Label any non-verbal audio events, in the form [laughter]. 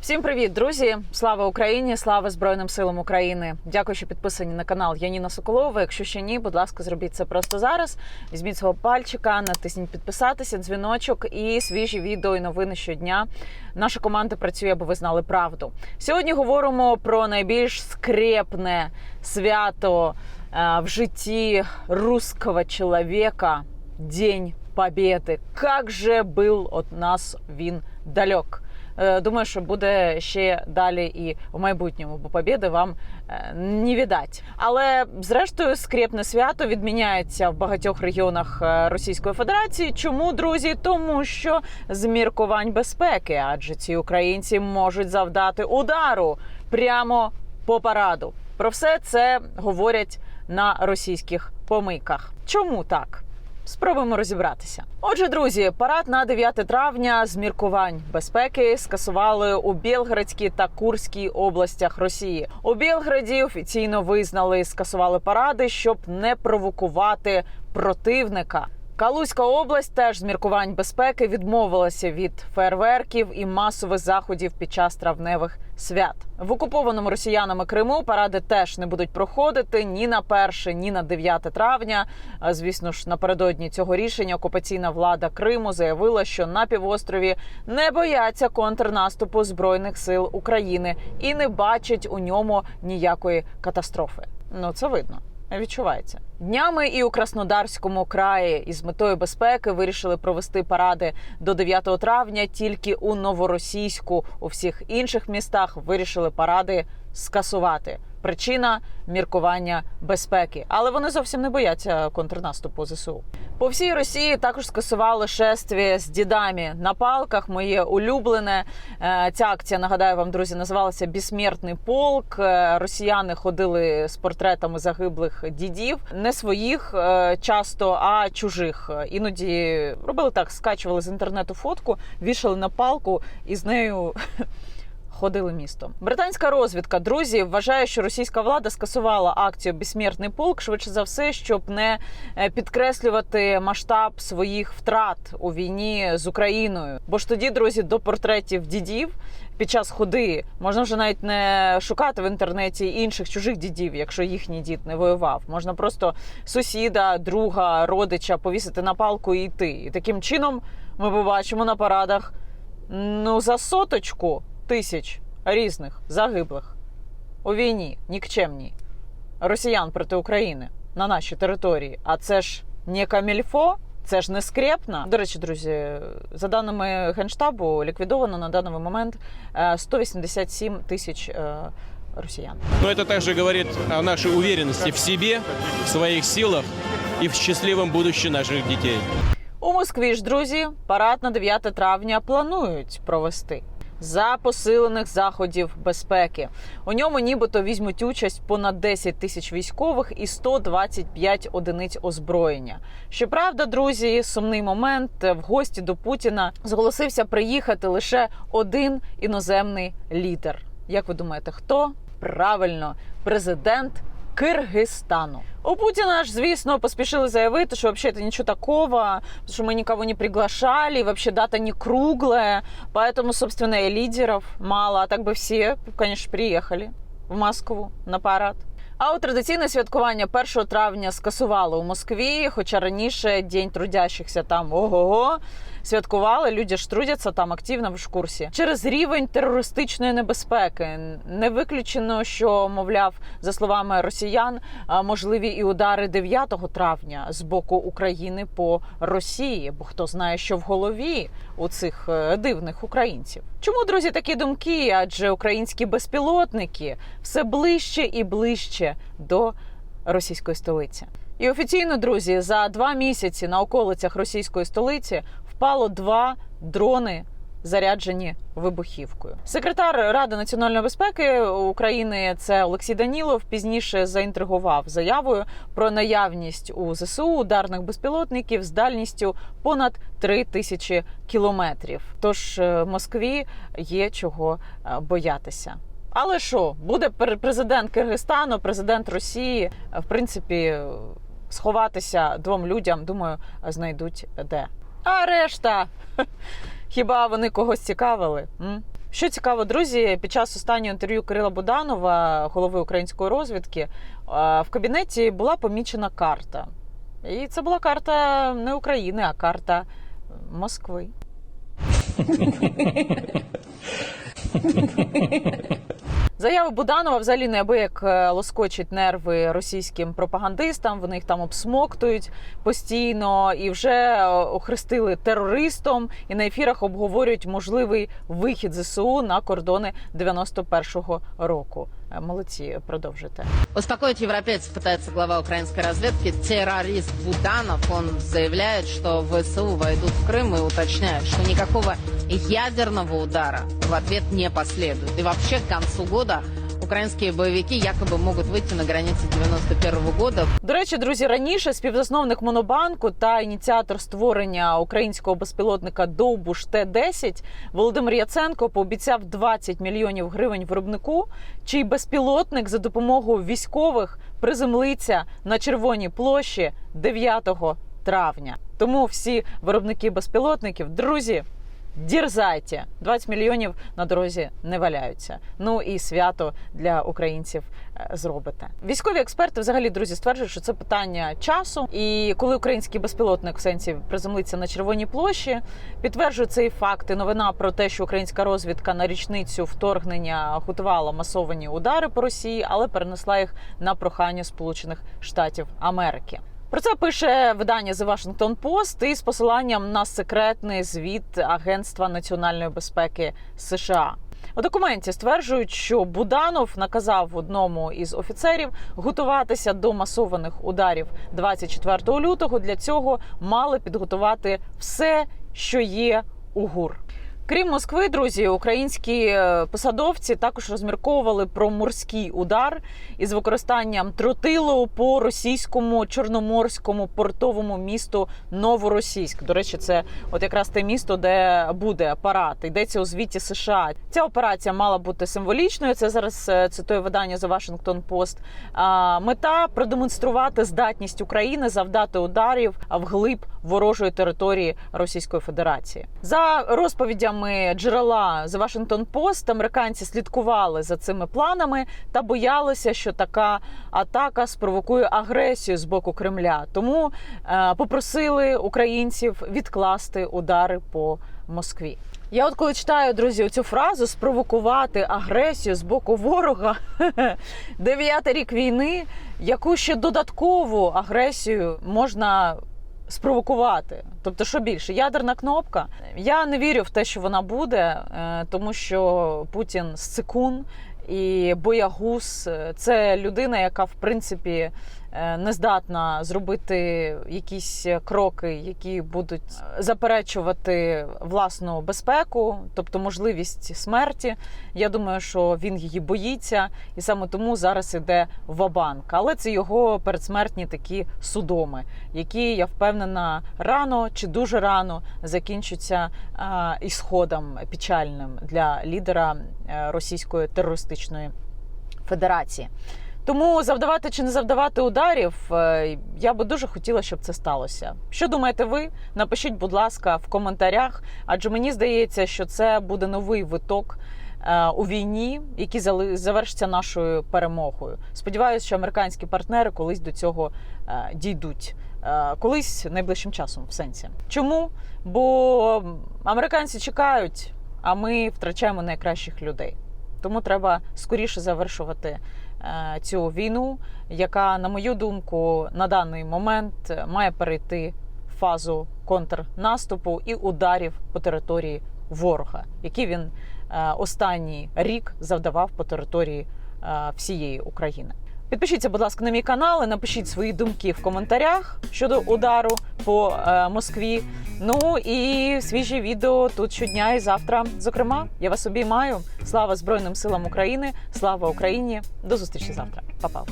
Всім привіт, друзі! Слава Україні! Слава Збройним силам України! Дякую, що підписані на канал Яніна Соколова. Якщо ще ні, будь ласка, зробіть це просто зараз. Візьміть свого пальчика, натисніть підписатися, дзвіночок і свіжі відео і новини щодня. Наша команда працює, аби ви знали правду. Сьогодні говоримо про найбільш скрепне свято е, в житті русского чоловіка День Побєди. Як же був от нас він далек. Е, Думаю, що буде ще далі і в майбутньому, бо побєди вам е, не віддать. Але зрештою скрепне свято відміняється в багатьох регіонах е, Російської Федерації. Чому друзі? Тому що з міркувань безпеки, адже ці українці можуть завдати удару прямо по параду. Про все це говорять на російських помийках. Чому так? Спробуємо розібратися. Отже, друзі, парад на 9 травня з міркувань безпеки скасували у Білградській та Курській областях Росії. У Білграді офіційно визнали, скасували паради, щоб не провокувати противника. Калузька область теж з міркувань безпеки відмовилася від фейерверків і масових заходів під час травневих свят. В окупованому росіянами Криму паради теж не будуть проходити ні на 1, ні на 9 травня. Звісно ж, напередодні цього рішення окупаційна влада Криму заявила, що на півострові не бояться контрнаступу збройних сил України і не бачать у ньому ніякої катастрофи. Ну це видно. Відчувається днями і у Краснодарському краї із метою безпеки вирішили провести паради до 9 травня. Тільки у Новоросійську у всіх інших містах вирішили паради скасувати. Причина міркування безпеки, але вони зовсім не бояться контрнаступу ЗСУ. По всій Росії також скасували шестві з дідами на палках. Моє улюблене Е, ця акція нагадаю вам, друзі, називалася Бісмертний полк. Е, Росіяни ходили з портретами загиблих дідів, не своїх е, часто, а чужих. Іноді робили так, скачували з інтернету фотку, вішали на палку і з нею. Ходили містом. Британська розвідка, друзі, вважає, що російська влада скасувала акцію Безсмертний полк швидше за все, щоб не е, підкреслювати масштаб своїх втрат у війні з Україною. Бо ж тоді, друзі, до портретів дідів під час ходи можна вже навіть не шукати в інтернеті інших чужих дідів, якщо їхній дід не воював. Можна просто сусіда, друга, родича повісити на палку і йти. І таким чином ми побачимо на парадах ну за соточку тисяч різних загиблих у війні нікчемній росіян проти України на нашій території. А це ж не камільфо, це ж не скрепна. До речі, друзі, за даними генштабу, ліквідовано на даний момент е, 187 тисяч е, росіян. Но это также говорит о нашей уверенности в себе, в своих силах и в счастливом будущем наших детей. У Москві ж, друзі, парад на 9 травня планують провести. За посилених заходів безпеки у ньому нібито візьмуть участь понад 10 тисяч військових і 125 одиниць озброєння. Щоправда, друзі, сумний момент в гості до Путіна зголосився приїхати лише один іноземний лідер. Як ви думаєте, хто правильно президент Киргизстану. У Путина ж, звісно, поспешили заявить, что вообще это ничего такого, потому что мы никого не приглашали, и вообще дата не круглая, поэтому, собственно, и лидеров мало, а так бы все, конечно, приехали в Москву на парад. А у традиційне святкування 1 травня скасували у Москві, хоча раніше День трудящихся там ого-го. Святкували, люди ж трудяться там активно в курсі. Через рівень терористичної небезпеки не виключено, що мовляв, за словами росіян, можливі і удари 9 травня з боку України по Росії. Бо хто знає, що в голові у цих е, дивних українців. Чому друзі такі думки? Адже українські безпілотники все ближче і ближче до російської столиці. І офіційно, друзі, за два місяці на околицях російської столиці впало два дрони. Заряджені вибухівкою. Секретар Ради національної безпеки України це Олексій Данілов пізніше заінтригував заявою про наявність у ЗСУ ударних безпілотників з дальністю понад 3 тисячі кілометрів. Тож е, Москві є чого е, боятися. Але що буде президент Киргизстану, президент Росії, в принципі, сховатися двом людям, думаю, знайдуть де. А решта, [laughs] хіба вони когось цікавили? Що цікаво, друзі, під час останнього інтерв'ю Кирила Буданова, голови української розвідки, в кабінеті була помічена карта. І це була карта не України, а карта Москви. [laughs] Заява Буданова взагалі неабияк е, лоскочить нерви російським пропагандистам. Вони їх там обсмоктують постійно і вже е, охрестили терористом. І на ефірах обговорюють можливий вихід ЗСУ на кордони 91-го року. Е, Молодці, продовжуйте. Успокоить европейцев пытается глава украинской разведки. Террорист Буданов, он заявляет, что ВСУ войдут в Крым и уточняет, что никакого ядерного удара в ответ не последует. И вообще к концу года украинские боевики якобы могут выйти на границы 91 года. До речі, друзі, раніше співзасновник Монобанку та ініціатор створення українського безпілотника Довбуш Т-10 Володимир Яценко пообіцяв 20 мільйонів гривень виробнику, чий безпілотник за допомогою військових приземлиться на червоній площі 9 травня. Тому всі виробники безпілотників, друзі. Дірзайте! 20 мільйонів на дорозі не валяються. Ну і свято для українців е, зробите. Військові експерти, взагалі, друзі, стверджують, що це питання часу. І коли український безпілотник в сенсі приземлиться на червоній площі, підтверджує цей факт і новина про те, що українська розвідка на річницю вторгнення готувала масовані удари по Росії, але перенесла їх на прохання Сполучених Штатів Америки. Про це пише видання The Washington Post із посиланням на секретний звіт Агентства національної безпеки США. У документі стверджують, що Буданов наказав одному із офіцерів готуватися до масованих ударів 24 лютого. Для цього мали підготувати все, що є у ГУР. Крім Москви, друзі, українські е, посадовці також розмірковували про морський удар із використанням тротилу по російському чорноморському портовому місту Новоросійськ. До речі, це от якраз те місто, де буде апарат. Йдеться у звіті США. Ця операція мала бути символічною. Це зараз е, цитує видання The Washington Post. Мета продемонструвати здатність України завдати ударів вглиб ворожої території Російської Федерації. За розповідями джерела The Washington Post, американці слідкували за цими планами та боялися, що така атака спровокує агресію з боку Кремля. Тому е, попросили українців відкласти удари по Москві. Я от коли читаю, друзі, цю фразу спровокувати агресію з боку ворога [laughs] дев'ятий рік війни, яку ще додаткову агресію можна спровокувати. Тобто, що більше, ядерна кнопка. Я не вірю в те, що вона буде, е, тому що Путін сцикун і боягуз е, це людина, яка в принципі не здатна зробити якісь кроки, які будуть заперечувати власну безпеку, тобто можливість смерті. Я думаю, що він її боїться, і саме тому зараз іде в-банк. Але це його передсмертні такі судоми, які я впевнена рано чи дуже рано закінчаться а, ісходом печальним для лідера е, російської терористичної федерації. Тому завдавати чи не завдавати ударів, е, я би дуже хотіла, щоб це сталося. Що думаєте ви? Напишіть, будь ласка, в коментарях, адже мені здається, що це буде новий виток е, у війні, який завершиться нашою перемогою. Сподіваюся, що американські партнери колись до цього е, дійдуть. Колись найближчим часом, в сенсі. Чому? Бо американці чекають, а ми втрачаємо найкращих людей. Тому треба скоріше завершувати цю війну, яка, на мою думку, на даний момент е, має перейти в фазу контрнаступу і ударів по території ворога, які він е, останній рік завдавав по території е, всієї України. Підпишіться, будь ласка, на мій канал і напишіть свої думки в коментарях щодо удару по е, Москві. Ну і свіжі відео тут щодня і завтра. Зокрема, я вас обіймаю. Слава Збройним силам України! Слава Україні! До зустрічі завтра. Па-па.